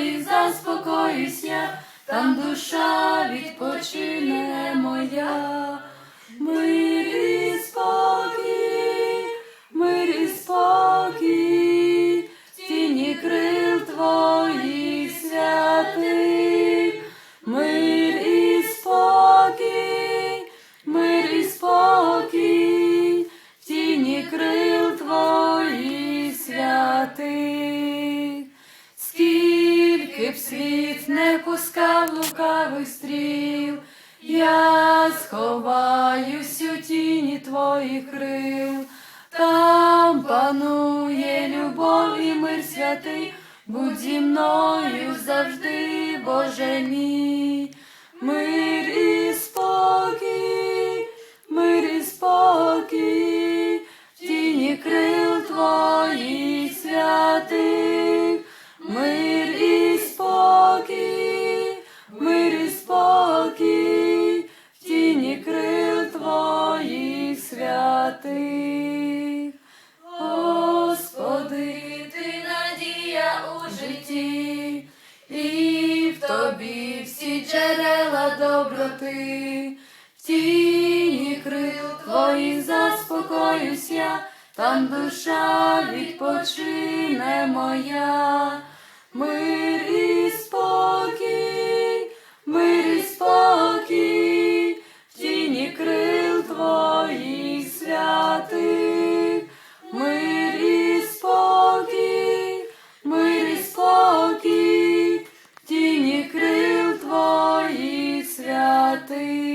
І заспокоюсь я, там душа відпочине моя. Б світ не пускав лукавих стріл, я сховаюсь у тіні твоїх крил, там панує любов і мир святий, будь зі мною завжди, Боже мій, мир і тобі всі джерела доброти, в тіні крил твоїх заспокоюсь я, там душа відпочине моя, matai.